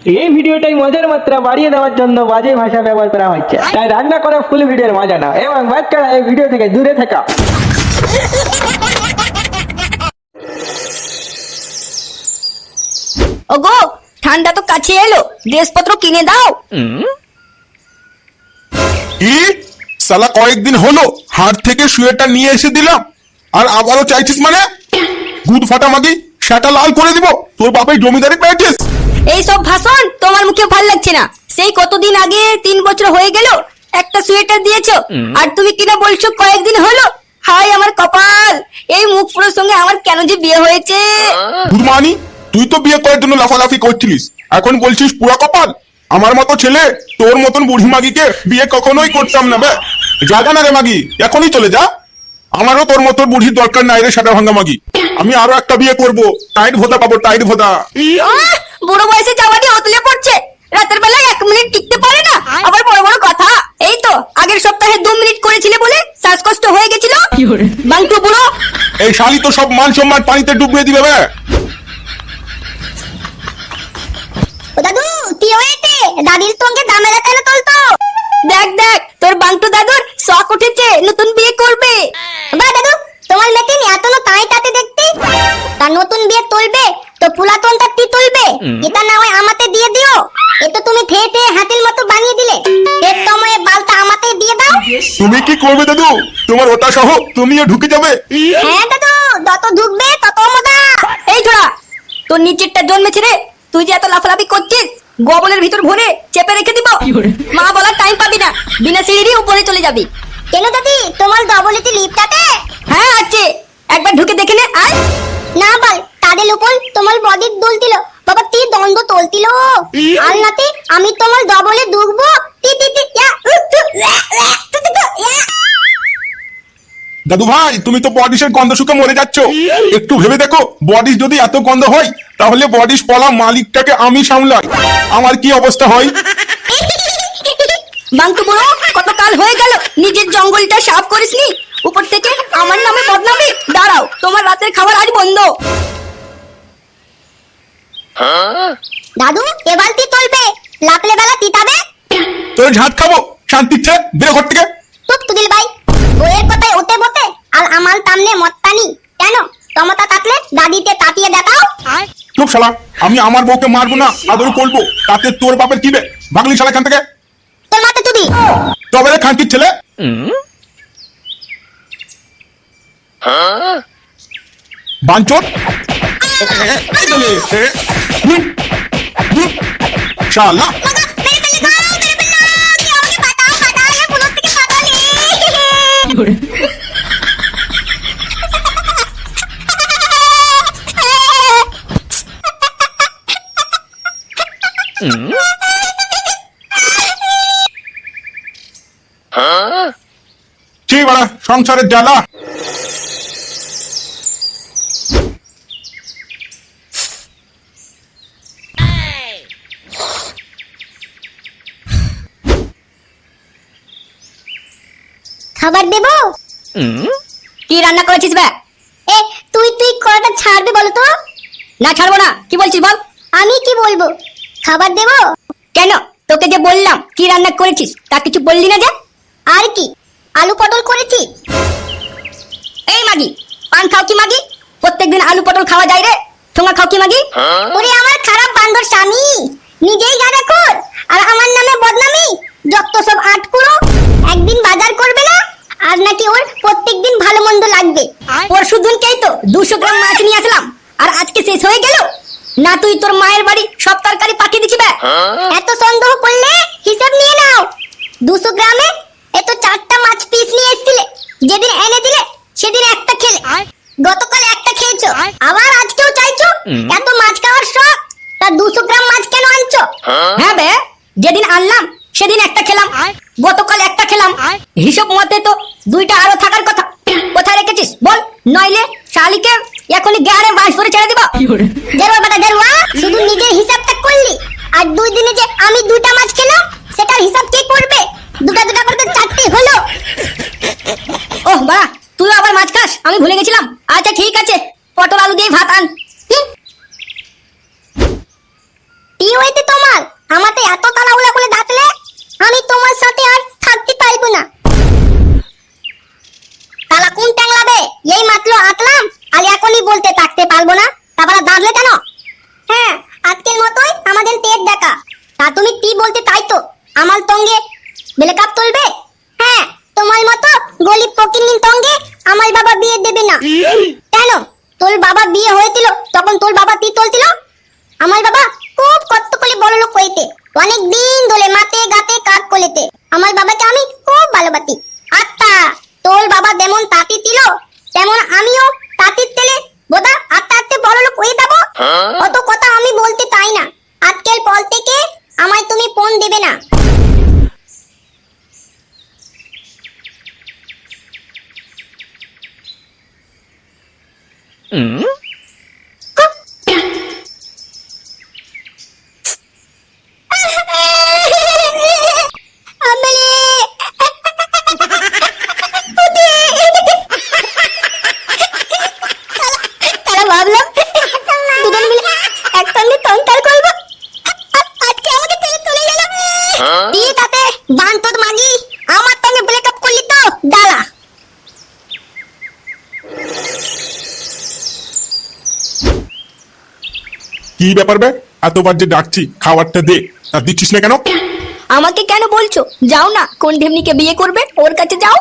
এই ভিডিওটাই মজার মাত্রা বাড়িয়ে দেওয়ার জন্য বাজে ভাষা ব্যবহার করা হচ্ছে। তাই রান্না করা ফুল ভিডিওর মজা নাও এবং বাচ্চারা এই ভিডিও থেকে দূরে থাকা। ওগো ঠান্ডা তো কাছে এলো ড্রেসপত্র কিনে দাও। কি? সালা কয়েকদিন হলো হাট থেকে শুয়েটা নিয়ে এসে দিলাম আর আবারও চাইছিস মানে? গুদ ফাটা মাগি সেটা লাল করে দিব। তোর বাপের জমিদারি পেয়েছিস। এই সব ভাষণ তোমার মুখে ভালো লাগছে না। সেই কতদিন আগে তিন বছর হয়ে গেল একটা সোয়েটার দিয়েছ। আর তুমি কিনা বলছো কয়েকদিন হলো? হাই আমার কপাল! এই মুখ পুরোর সঙ্গে আমার কেন যে বিয়ে হয়েছে? গুদমানি তুই তো বিয়ে করার জন্য লাফালাফি করছিলিস। এখন বলছিস পুরা কপাল। আমার মতো ছেলে তোর মতন বুড়ি মাগিকে বিয়ে কখনোই করতাম না বে জাগা না রে মাগি এখনই চলে যা। আমারও তোর মতো বুড়ির দরকার নাই রে সাদা ভাঙ্গা মাগি। আমি আরও একটা বিয়ে করব। টাইট ভোদা পাবো টাইট ভোদা। বুড়ো বয়সে জামাটি অতলে পড়ছে। রাতের বেলায় এক মিনিট টিকতে পারে না। আবার বড় বড় কথা। এই তো আগের সপ্তাহে দু মিনিট করেছিলে বলে শ্বাসকষ্ট হয়ে গেছিল? বাংটু বুড়ো। এই শালি তো সব মান সম্মান পানিতে ডুবিয়ে দিবে বে। দাদু কি হয়েছে? দাদির কেন তুলতো। দেখ দেখ তোর বাংটু দাদুর শখ উঠেছে নতুন বিয়ে করবে। তুমি খেয়ে খেয়ে হাতির মতো বানিয়ে দিলে। এর সময়ে বালটা আমাতে দিয়ে দাও। তুমি কি করবে দাদু? তোমার ওটা সহ তুমিও ঢুকে যাবে। হ্যাঁ দাদু যত ঢুকবে তত মজা। এই ছোড়া তোর নিচেরটা জন্মেছে রে। তুই যে এত লাফালাফি করছিস গোবলের ভিতর ভরে চেপে রেখে দিব। মা বলার টাইম পাবি না। বিনা সিঁড়ি উপরে চলে যাবি। কেন দাদি তোমার ডবলেতে লিপটাতে হ্যাঁ আছে। একবার ঢুকে দেখে নে আয়। না বল তাদের উপর তোমার বডির দোল দিল। বাবা কি দ্বন্দ্ব তোলতিল। আর নাতে আমি তোমার ডবলে ইয়া। দাদু ভাই তুমি তো বডিসের গন্ধ শুকে মরে যাচ্ছ। একটু ভেবে দেখো বডিস যদি এত গন্ধ হয় তাহলে বডিস পলা মালিকটাকে আমি সামলাই। আমার কি অবস্থা হয়? বাঙ্কু বুড়ো কতকাল হয়ে গেল নিজের জঙ্গলটা সাফ করিসনি? উপর থেকে আমার নামে বদনামি। দাঁড়াও তোমার রাতের খাবার আজ বন্ধ। দাদু এবার কি লাপলে বেলা তিতাবে তোর ঝাঁত খাব শান্তি ইচ্ছে বেরো ঘর থেকে। টুক তুদিল ভাই বইয়ের কথায় ওতে বতে আর আমার সামনে মত্তানি কেন? ক্ষমতা থাকলে দাদিতে তাতিয়ে দেখাও। চুপ শালা আমি আমার বউকে মারবো না আদর করব তাতে তোর বাপের কি বে ভাগলি শালা এখান থেকে? তোর মাথা তুদি তবে রে খানকির ছেলে। বাঞ্চর শালা ছি বাড়া সংসারের জ্বালা। খাবার দেব? কি রান্না করেছিস বে? এ তুই তুই করাটা ছাড়বে বলো তো? না ছাড়বো না। কি বলছিস বল? আমি কি বলব? খাবার দেব? কেন? তোকে যে বললাম কি রান্না করেছিস তা কিছু বললি না যে? আর কি? আলু পটল করেছি। এই মাগি পান খাও কি মাগি? প্রত্যেকদিন আলু পটল খাওয়া যায় রে। তোমার খাও কি মাগি? ওরে আমার খারাপ বান্দর স্বামী। নিজেই গাদা কর আর আমার নামে বদনামি যত সব আটকুড়ো একদিন বাজার করবে না আর নাকি ওর প্রত্যেকদিন ভালো মন্দ লাগবে পরশু দিনকেই তো দুশো গ্রাম মাছ নিয়ে আসলাম আর আজকে শেষ হয়ে গেল না তুই তোর মায়ের বাড়ি সব তরকারি পাঠিয়ে দিছি বে এত সন্দেহ করলে হিসাব নিয়ে নাও। দুশো গ্রামে এত চারটা মাছ পিস নিয়ে এসেছিলে। যেদিন এনে দিলে সেদিন একটা খেলে। গতকাল একটা খেয়েছো। আবার আজকেও চাইছো? এত মাছ খাওয়ার শখ? তা দুশো গ্রাম মাছ কেন আনছো? হ্যাঁ বে যেদিন আনলাম সেদিন একটা খেলাম। গতকাল একটা খেলাম। হিসাব মতে তো দুইটা আরও থাকার কথা। কোথায় রেখেছিস? বল। নইলে শালিকে এখনই গাড়ে বাঁশ ধরে ছেড়ে দিবা। দেরুয়া বেটা দেরুয়া শুধু নিজের হিসাবটা করলি। আর দুই দিনে যে আমি দুইটা মাছ খেলাম সেটার হিসাব কে করবে? দুটা দুটা করতে চারটে হলো। ওহ বাড়া তুই আবার মাছ খাস? আমি ভুলে গেছিলাম। আচ্ছা ঠিক আছে। পটল আলু দিয়ে ভাত আন। কি হয়েছে তোমার? আমাতে এত তাড়াহুড়া করে ডাকলে আমি তোমার সাথে আর থাকতে পারব না তালা কোন ট্যাংলাবে এই মাত্র আতলাম আর এখনই বলতে থাকতে পারব না তারপরে দাঁড়লে কেন হ্যাঁ আজকের মতোই আমাদের তেজ দেখা তা তুমি কি বলতে তাই তো? আমার তঙ্গে বেলেকাপ তুলবে? হ্যাঁ তোমার মতো গরিব ফকিরনির তঙ্গে আমার বাবা বিয়ে দেবে না। কেন? তোর বাবা বিয়ে হয়েছিল তখন তোর বাবা কি তুলছিল? আমার বাবা খুব কষ্ট করে বড় লোক হইতে অনেক দিন ধরে মাতে গাতে কাজ করেতে আমার বাবাকে আমি খুব ভালোবাসি। আত্মা তোর বাবা যেমন তাঁতি ছিল তেমন আমিও তাঁতির তেলে বোধা আস্তে আস্তে বড় লোক হয়ে যাব। অত কথা আমি বলতে চাই না। আজকের পর থেকে আমায় তুমি ফোন দেবে না। তারা ভাবলাম দুজন মিলে একসঙ্গে সংসার করব আ- আজকে আমাকে ছেড়ে চলে গেল দিয়ে তাতে বান্তর মাগি আমার সঙ্গে ব্রেকআপ করলি তো দাঁড়া। কি ব্যাপার বে? এতবার যে ডাকছি খাবারটা দে আর দিচ্ছিস না কেন? আমাকে কেন বলছো? যাও না কোন ঢেমনিকে বিয়ে করবে? ওর কাছে যাও।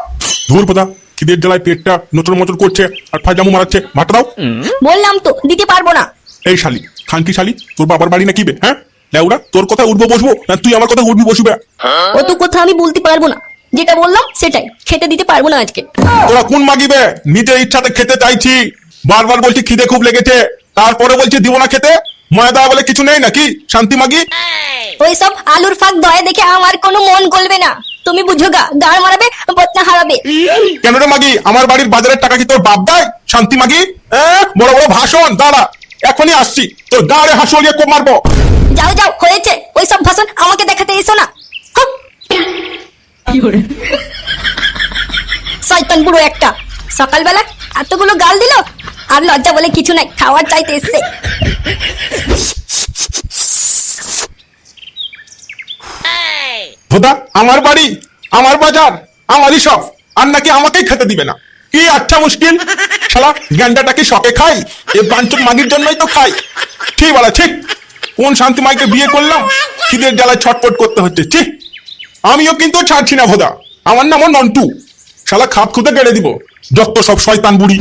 ধুর পোদা খিদের জ্বালায় পেটটা নচর মচর করছে আর ফাজামু মারাচ্ছে ভাতটা দাও। বললাম তো দিতে পারব না। এই শালি খানকি শালি? তোর বাবার বাড়ি নাকি বে হ্যাঁ? লেউরা তোর কথা উঠবো বসবো? না তুই আমার কথা উঠবি বসবি? অত কথা আমি বলতে পারব না। যেটা বললাম সেটাই। খেতে দিতে পারব না আজকে। তোরা কোন মাগিবে? নিজের ইচ্ছাতে খেতে চাইছি। বারবার বলছি খিদে খুব লেগেছে। তারপরে বলছি দিব না খেতে? ময়দা বলে কিছু নেই নাকি? শান্তি মাগি? ওই সব আলুর ফাঁক দয়ে দেখে আমার কোনো মন গলবে না। তুমি বুঝো গা গাড় মারাবে বচ্চা হারাবে। কেন রে মাগি? আমার বাড়ির বাজারের টাকা কি তোর বাপ দেয়? শান্তি মাগি? আহ, বড় বড় ভাষণ দাঁড়া। এখনই আসছি। তোর গাড়ে হাসুলিয়ে কোপ মারবো। যাও যাও হয়েছে। ওই সব ভাষণ আমাকে দেখাতে এসো না। শয়তান বুড়ো একটা। সকালবেলা এতগুলো গাল দিল আর লজ্জা বলে কিছু নাই খাওয়ার চাইতে এসছে। ভোদা আমার বাড়ি আমার বাজার আমারই সব আর নাকি আমাকেই খেতে দিবে না। কি আচ্ছা মুশকিল? শালা গ্যান্ডাটা কি শখে খাই এই বাঞ্চন মাগির জন্যই তো খাই ঠিক বলা ঠিক। কোন শান্তি মাইকে বিয়ে করলাম? খিদের জ্বালায় ছটপট করতে হচ্ছে, ঠিক? আমিও কিন্তু ছাড়ছি না ভোদা। আমার নামও নন্টু। শালা খাপ খুঁতে কেড়ে দিব। যত সব শয়তান বুড়ি।